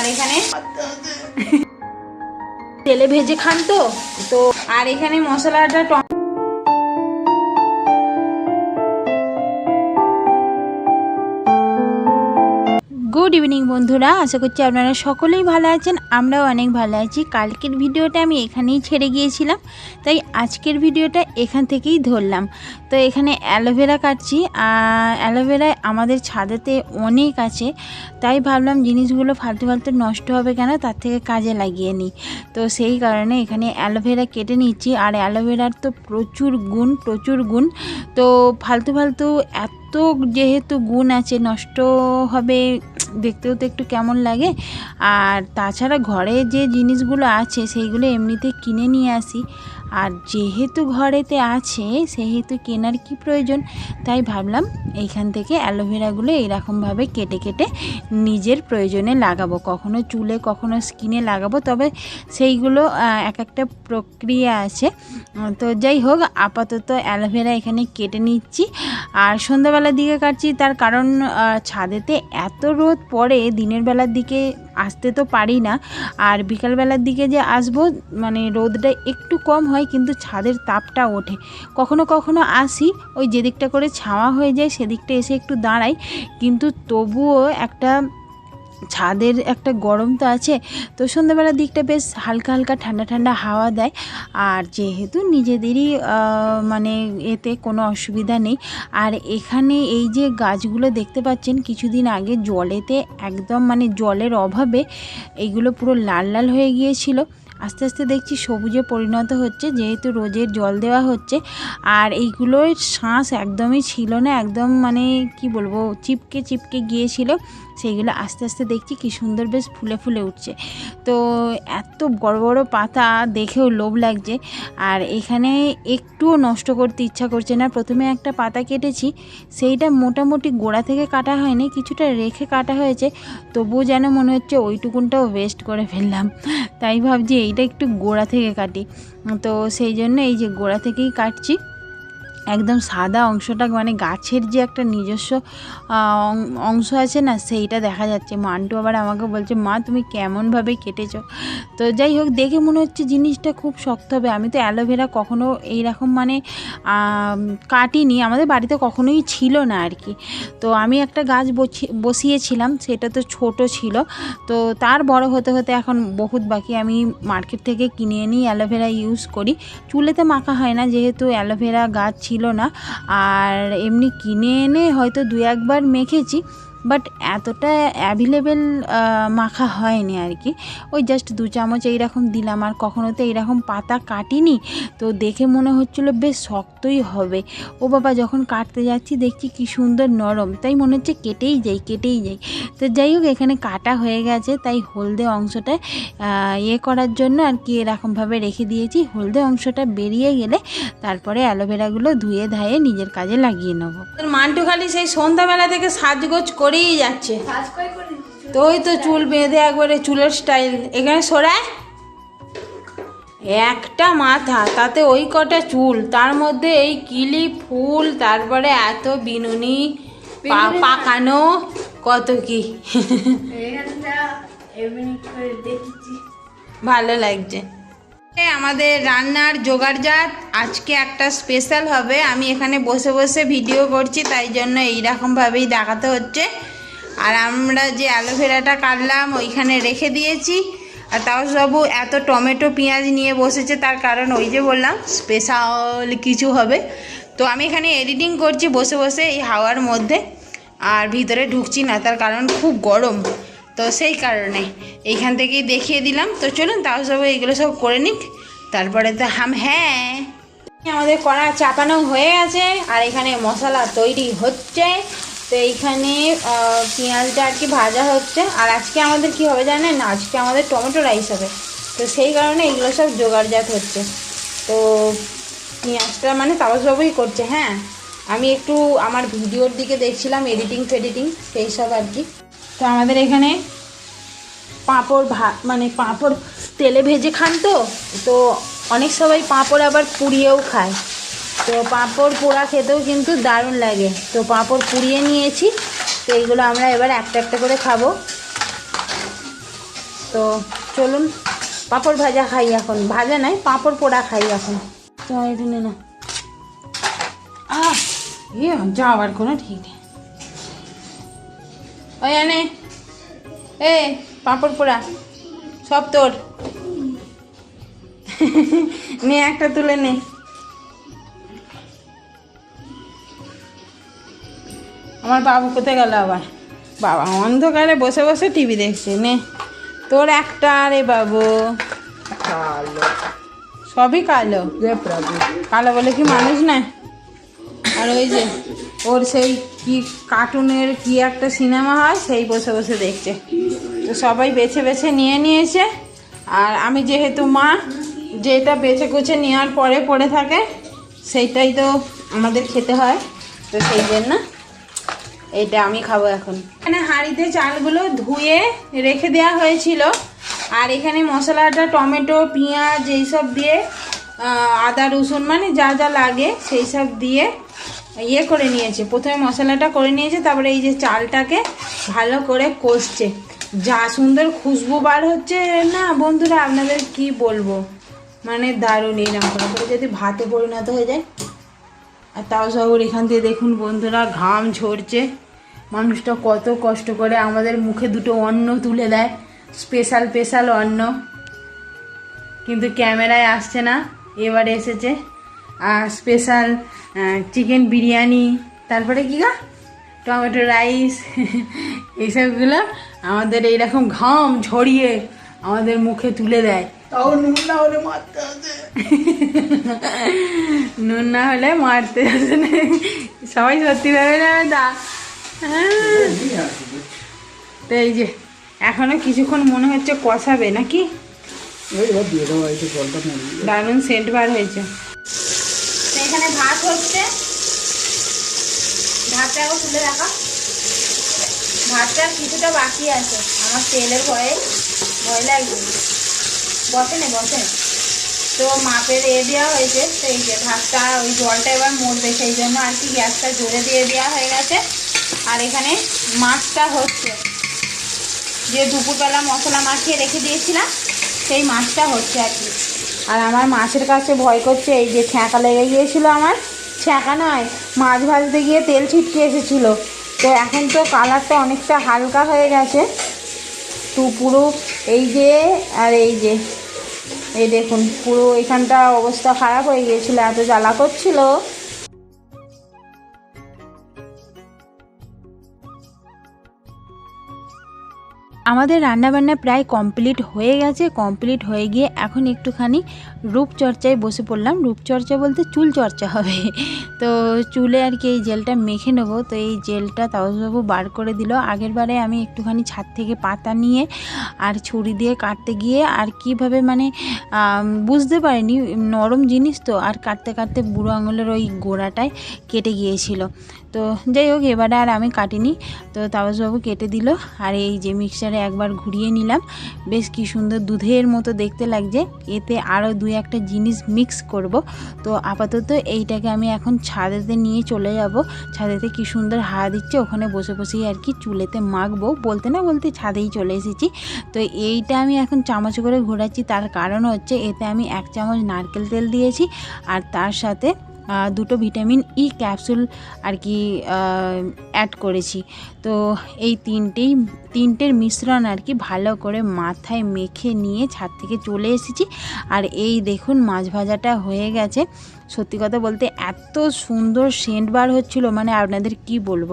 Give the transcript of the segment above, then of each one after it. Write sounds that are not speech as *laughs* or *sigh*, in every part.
আর এখানে তেলে ভেজে খান তো? তো আর এখানে মশলাটা গুড ইভিনিং বন্ধুরা। আশা করছি আপনারা সকলেই ভালো আছেন, আমরাও অনেক ভালো আছি। কালকের ভিডিওটা আমি এখানেই ছেড়ে গিয়েছিলাম, তাই আজকের ভিডিওটা এখান থেকেই ধরলাম। তো এখানে অ্যালোভেরা কাটছি অ্যালোভেরায় আমাদের ছাদেতে অনেক আছে, তাই ভাবলাম জিনিসগুলো ফালতু ফালতু নষ্ট হবে কেন, তার থেকে কাজে লাগিয়ে নিই। তো সেই কারণে এখানে অ্যালোভেরা কেটে নিচ্ছি, আর অ্যালোভেরার তো প্রচুর গুণ প্রচুর গুণ। তো ফালতু ফালতু এত যেহেতু গুণ আছে, নষ্ট হবে, দেখতেও তো একটু কেমন লাগে। আর তাছাড়া ঘরে যে জিনিসগুলো আছে, সেইগুলো এমনিতে কিনে নিয়ে আসি। আর যেহেতু ঘরেতে আছে, সেহেতু কেনার কি প্রয়োজন? তাই ভাবলাম এইখান থেকে অ্যালোভেরাগুলো এইরকমভাবে কেটে কেটে নিজের প্রয়োজনে লাগাবো। কখনো চুলে, কখনো স্কিনে লাগাবো, তবে সেইগুলো এক একটা প্রক্রিয়া আছে। তো যাই হোক, আপাতত অ্যালোভেরা এখানে কেটে নিচ্ছি। আর সন্ধ্যাবেলার দিকে কাটছি, তার কারণ ছাদেতে এত রোদ পড়ে, দিনের বেলার দিকে আসতে তো পারি না। আর বিকালবেলার দিকে যে আসব মানে রোদটা একটু কম হয় কিন্তু ছাদের তাপটা ওঠে। কখনো কখনো আসি, ওই যেদিকটা করে ছাওয়া হয়ে যায়, সেদিকটা এসে একটু দাঁড়াই। কিন্তু তবুও একটা ছাদের একটা গরম তো আছে, তো সন্ধ্যাবেলার দিকটা বেশ হালকা হালকা ঠান্ডা ঠান্ডা হাওয়া দেয়। আর যেহেতু নিজেদেরই মানে এতে কোনো অসুবিধা নেই। আর এখানে এই যে গাছগুলো দেখতে পাচ্ছেন, কিছুদিন আগে জলেতে একদম মানে জলের অভাবে এইগুলো পুরো লাল লাল হয়ে গিয়েছিল। আস্তে আস্তে দেখছি সবুজে পরিণত হচ্ছে, যেহেতু রোজের জল দেওয়া হচ্ছে। আর এইগুলোর শ্বাস একদমই ছিল না, একদম মানে কি বলব, চিপকে চিপকে গিয়েছিল। সেইগুলো আস্তে আস্তে দেখছি কি সুন্দর বেশ ফুলে ফুলে উঠছে। তো এত বড় বড় পাতা দেখেও লোভ লাগছে। আর এখানে একটুও নষ্ট করতে ইচ্ছা করছে না। প্রথমে একটা পাতা কেটেছি, সেইটা মোটামুটি গোড়া থেকে কাটা হয়নি, কিছুটা রেখে কাটা হয়েছে। তবুও যেন মনে হচ্ছে ওইটুকুনটাও ওয়েস্ট করে ফেললাম। তাই ভাবছি এইটা একটু গোড়া থেকে কাটি। তো সেই জন্য এই যে গোড়া থেকেই কাটছি। একদম সাদা অংশটা মানে গাছের যে একটা নিজস্ব অংশ আছে না, সেইটা দেখা যাচ্ছে। মান্টু আবার আমাকে বলছে, মা, তুমি কেমনভাবে কেটেছ? তো যাই হোক, দেখে মনে হচ্ছে জিনিসটা খুব শক্ত হবে। আমি তো অ্যালোভেরা কখনো এইরকম মানে কাটিনি। আমাদের বাড়িতে কখনোই ছিল না আর কি। তো আমি একটা গাছ বসি- বসিয়েছিলাম, সেটা তো ছোট ছিল। তো তার বড় হতে হতে এখন বহুত বাকি। আমি মার্কেট থেকে কিনে এনেই অ্যালোভেরা ইউজ করি। চুলেতে মাখা হয় না, যেহেতু অ্যালোভেরা গাছ ছিল না। আর এমনি কিনে এনে হয়তো দু একবার মেখেছি। বাট এতটা অ্যাভেলেবেল মাখা হয়নি আর কি। ওই জাস্ট দু চামচ এইরকম দিলাম, আর কখনো তো এইরকম পাতা কাটিনি, তো দেখে মনে হচ্ছিল বেশ শক্তই হবে। ও বাবা, যখন কাটতে যাচ্ছি, দেখছি কি সুন্দর নরম। তাই মনে হচ্ছে কেটেই যাই কেটেই যাই। তো যাই হোক, এখানে কাটা হয়ে গেছে। তাই হলদে অংশটা ইয়ে করার জন্য আর কি এরকমভাবে রেখে দিয়েছি। হলদে অংশটা বেরিয়ে গেলে তারপরে অ্যালোভেরাগুলো ধুয়ে ধায়ে নিজের কাজে লাগিয়ে নেব। মান্টু খালি সেই সন্ধ্যাবেলা থেকে সাজগোজ করেই যাচ্ছে। তো ওই তো চুল বেঁধে একবারে চুলের স্টাইল এখানে সরায়। একটা মাথা তাতে ওই কটা চুল তার মধ্যে এই কিলি ফুল তারপরে এত বিনুনি পাকানো কত কি। ভালো লাগছে। আমাদের রান্নার জোগাড়জাত। আজকে একটা স্পেশাল হবে। আমি এখানে বসে বসে ভিডিও করছি, তাই জন্য এইরকমভাবেই দেখাতে হচ্ছে। আর আমরা যে অ্যালোভেরাটা কাটলাম, ওইখানে রেখে দিয়েছি। আর তাও সবু এত টমেটো, পেঁয়াজ নিয়ে বসেছে, তার কারণ ওই যে বললাম স্পেশাল কিছু হবে। তো আমি এখানে এডিটিং করছি, বসে বসে এই হাওয়ার মধ্যে। আর ভিতরে ঢুকছি না, তার কারণ খুব গরম। তো সেই কারণে এইখান থেকেই দেখিয়ে দিলাম। তো চলুন, তাও সব এইগুলো সব করে নিক। তারপরে তো হাম হ্যাঁ। আমাদের কড়া চাপানো হয়ে গেছে, আর এখানে মশলা তৈরি হচ্ছে। তো এইখানে পেঁয়াজটা আর কি ভাজা হচ্ছে। আর আজকে আমাদের কি হবে জানেন? আজকে আমাদের টমেটো রাইস হবে। তো সেই কারণে এগুলো সব জোগাড়জাত হচ্ছে। তো পেঁয়াজটা মানে তাওয়াজবাবুই করছে হ্যাঁ। আমি একটু আমার ভিডিওর দিকে দেখছিলাম এডিটিং ফেডিটিং সেই সব আর কি। তো আমাদের এখানে পাঁপড় ভাত মানে পাঁপড় তেলে ভেজে খান তো তো অনেক সবাই পাঁপড় আবার পুড়িয়েও খায়। তো পাঁপড় পোড়া খেতেও কিন্তু দারুণ লাগে। তো পাঁপড় পুড়িয়ে নিয়েছি, তো এইগুলো আমরা এবার একটা একটা করে খাব। তো চলুন, পাঁপড় ভাজা খাই এখন। ভাজা নাই, পাঁপড় পোড়া খাই এখন। তো নে না। আহ ইয়ে যাওয়ার কোনো ঠিক নেই। ওই আনে। এ পাঁপড় পোড়া সব তোর। নে একটা তুলে নে। আমার বাবু কোথায় গেল আবার? বাবা অন্ধকারে বসে বসে টিভি দেখছে। নে তোর একটা রে বাবু। কালো। সবই কালো। কালো বলে কি মানুষ না? আর ওই যে ওর সেই কি কার্টুনের কি একটা সিনেমা হয়, সেই বসে বসে দেখছে। তো সবাই বেছে বেছে নিয়ে নিয়েছে। আর আমি যেহেতু মা, যেটা বেছে কুছে নেওয়ার পরে পড়ে থাকে, সেইটাই তো আমাদের খেতে হয়। তো সেই জন্য এটা আমি খাব এখন। এখানে হাঁড়িতে চালগুলো ধুয়ে রেখে দেওয়া হয়েছিল। আর এখানে মশলাটা, টমেটো, পেঁয়াজ, এইসব দিয়ে আদা, রসুন মানে যা যা লাগে সেই সব দিয়ে ইয়ে করে নিয়েছে। প্রথমে মশলাটা করে নিয়েছে, তারপরে এই যে চালটাকে ভালো করে কষছে। যা সুন্দর খুশবু বার হচ্ছে। না, বন্ধুরা, আপনাদের কি বলব? মানে দারুণ এইরকম করে। করে যদি ভাতে পরিণত হয়ে যায়, আর তাও সবর এখান থেকে দেখুন বন্ধুরা, ঘাম ঝরছে। মানুষটা কত কষ্ট করে আমাদের মুখে দুটো অন্ন তুলে দেয়। স্পেশাল স্পেশাল অন্ন। কিন্তু ক্যামেরায় আসছে না, এবার এসেছে। স্পেশাল চিকেন বিরিয়ানি তারপরে কি গা? টমেটো রাইস এইসবগুলো আমাদের এইরকম ঘাম ঝরিয়ে আমাদের মুখে তুলে দেয়। তাও নুন না হলে মারতে আছে *laughs* নুন না হলে মারতে আসে না। সবাই সত্যি ভাবে হ্যাঁ তো। এই যে এখনও কিছুক্ষণ মনে হচ্ছে কষাবে নাকি? দারুণ সেন্ট বার হয়েছে। এখানে ভাত হচ্ছে। ভাতটাও তুলে রাখা। ভাতটা কিছুটা বাকি আছে। আমার তেলের ভয়ে ভয় লাগবে বসে নে, বসে তো মাপের এ দেওয়া হয়েছে, সেই যে ভাতটা ওই জলটা এবার মরবে, সেই জন্য আর কি গ্যাসটা জোরে দিয়ে দেওয়া হয়ে গেছে। আর এখানে মাছটা হচ্ছে। যে দুপুরবেলা মশলা মাখিয়ে রেখে দিয়েছিলাম, সেই মাছটা হচ্ছে আর কি। আর আমার মাছের কাছে ভয় করছে, এই যে ছ্যাঁকা লেগে গিয়েছিল আমার। ছ্যাঁকা নয়, মাছ ভাজতে গিয়ে তেল ছিটকে এসেছিল। তো এখন তো কালারটা অনেকটা হালকা হয়ে গেছে। তো পুরো এই যে, আর এই যে, এই দেখুন, পুরো এখানটা অবস্থা খারাপ হয়ে গিয়েছিল, এত জ্বালা করছিল। আমাদের রান্নাবান্না প্রায় কমপ্লিট হয়ে গেছে, কমপ্লিট হয়ে গিয়ে এখন একটুখানি রূপচর্চায় বসে পড়লাম। রূপচর্চা বলতে চুল চর্চা হবে। তো চুলে আর কি এই জেলটা মেখে নেব। তো এই জেলটা তাওসবাবু বার করে দিল। আগের বারে আমি একটুখানি ছাদ থেকে পাতা নিয়ে আর ছুরি দিয়ে কাটতে গিয়ে আর কীভাবে মানে বুঝতে পারিনি। নরম জিনিস তো। আর কাটতে কাটতে বুড়ো আঙুলের ওই গোড়াটায় কেটে গিয়েছিল। তো যাই হোক, এবারে আর আমি কাটিনি। তো তাপসবাবু কেটে দিল, আর এই যে মিক্সারে একবার ঘুরিয়ে নিলাম। বেশ কি সুন্দর দুধের মতো দেখতে লাগছে। এতে আরও দুই একটা জিনিস মিক্স করব। তো আপাতত এইটাকে আমি এখন ছাদেতে নিয়ে চলে যাব। ছাদেতে কি সুন্দর হাওয়া দিচ্ছে, ওখানে বসে বসেই আর কি চুলেতে মাখবো। বলতে না বলতে ছাদেই চলে এসেছি। তো এইটা আমি এখন চামচ করে ঘোরাচ্ছি। তার কারণ হচ্ছে এতে আমি এক চামচ নারকেল তেল দিয়েছি। আর তার সাথে দুটো ভিটামিন ই ক্যাপসুল আর কি অ্যাড করেছি। তো এই তিনটেই, তিনটের মিশ্রণ আর কি ভালো করে মাথায় মেখে নিয়ে ছাদ থেকে চলে এসেছি। আর এই দেখুন, মাছ ভাজাটা হয়ে গেছে। সত্যি কথা বলতে এত সুন্দর সেন্ট বার হচ্ছিল মানে আপনাদের কি বলব?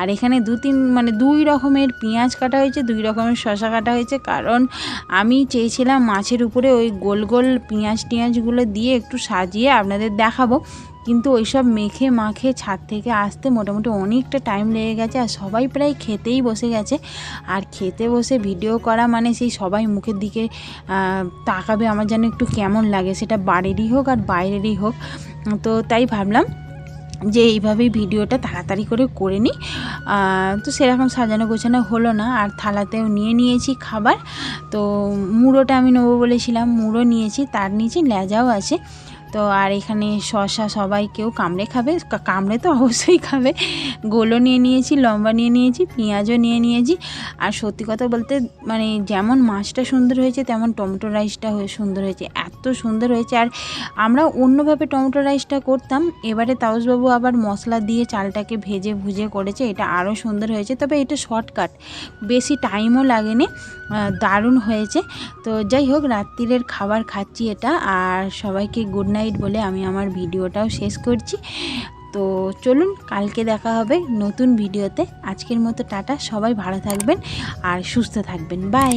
আর এখানে দু তিন মানে দুই রকমের পেঁয়াজ কাটা হয়েছে, দুই রকমের শশা কাটা হয়েছে। কারণ আমি চেয়েছিলাম মাছের উপরে ওই গোল গোল পেঁয়াজ টিয়াজগুলো দিয়ে একটু সাজিয়ে আপনাদের দেখাবো। কিন্তু ওইসব মেখে মাখে ছাদ থেকে আসতে মোটামুটি অনেকটা টাইম লেগে গেছে আর সবাই প্রায় খেতেই বসে গেছে। আর খেতে বসে ভিডিও করা মানে সেই সবাই মুখের দিকে তাকাবে আমার যেন একটু কেমন লাগে, সেটা বাড়িরই হোক আর বাইরেরই হোক। তো তাই ভাবলাম যে এইভাবেই ভিডিওটা তাড়াতাড়ি করে করে নিই। তো সেরকম সাজানো গোছানো হলো না, আর থালাতেও নিয়ে নিয়েছি খাবার। তো মুড়োটা আমি নেব বলেছিলাম, মুড়ো নিয়েছি, তার নিচে লেজাও আছে। তো আর এখানে শশা সবাই কেউ কামড়ে খাবে কামড়ে তো অবশ্যই খাবে। গোলও নিয়ে নিয়েছি, লম্বা নিয়ে নিয়েছি, পেঁয়াজও নিয়ে নিয়েছি। আর সত্যি কথা বলতে মানে যেমন মাছটা সুন্দর হয়েছে, তেমন টমেটো রাইসটা সুন্দর হয়েছে, এত সুন্দর হয়েছে। আর আমরা অন্যভাবে টমেটো রাইসটা করতাম, এবারে তাউসবাবু আবার মশলা দিয়ে চালটাকে ভেজে ভুজে করেছে, এটা আরও সুন্দর হয়েছে। তবে এটা শর্টকাট, বেশি টাইমও লাগেনি দারুণ হয়েছে। তো যাই হোক, রাত্রিরের খাবার খাচ্ছি এটা, আর সবাইকে গুড নাইট বলে আমি আমার ভিডিওটাও শেষ করছি। তো চলুন, কালকে দেখা হবে নতুন ভিডিওতে। আজকের মতো টাটা, সবাই ভালো থাকবেন আর সুস্থ থাকবেন। বাই!